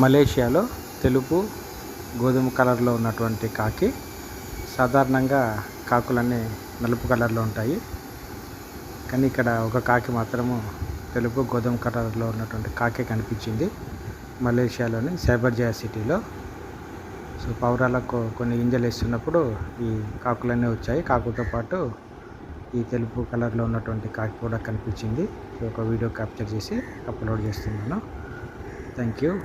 మలేషియాలో తెలుపు గోధుమ కలర్లో ఉన్నటువంటి కాకి. సాధారణంగా కాకులన్నీ నలుపు కలర్లో ఉంటాయి. కానీ ఇక్కడ ఒక కాకి మాత్రము తెలుపు గోధుమ కలర్లో ఉన్నటువంటి కాకి కనిపించింది. మలేషియాలోని సైబర్జయా సిటీలో. సో పౌరాలకు కొన్ని గింజలు వేస్తున్నప్పుడు ఈ కాకులన్నీ వచ్చాయి. కాకుతో పాటు ఈ తెలుపు కలర్లో ఉన్నటువంటి కాకి కూడా కనిపించింది. ఒక వీడియో క్యాప్చర్ చేసి అప్లోడ్ చేస్తున్నాను. Thank you.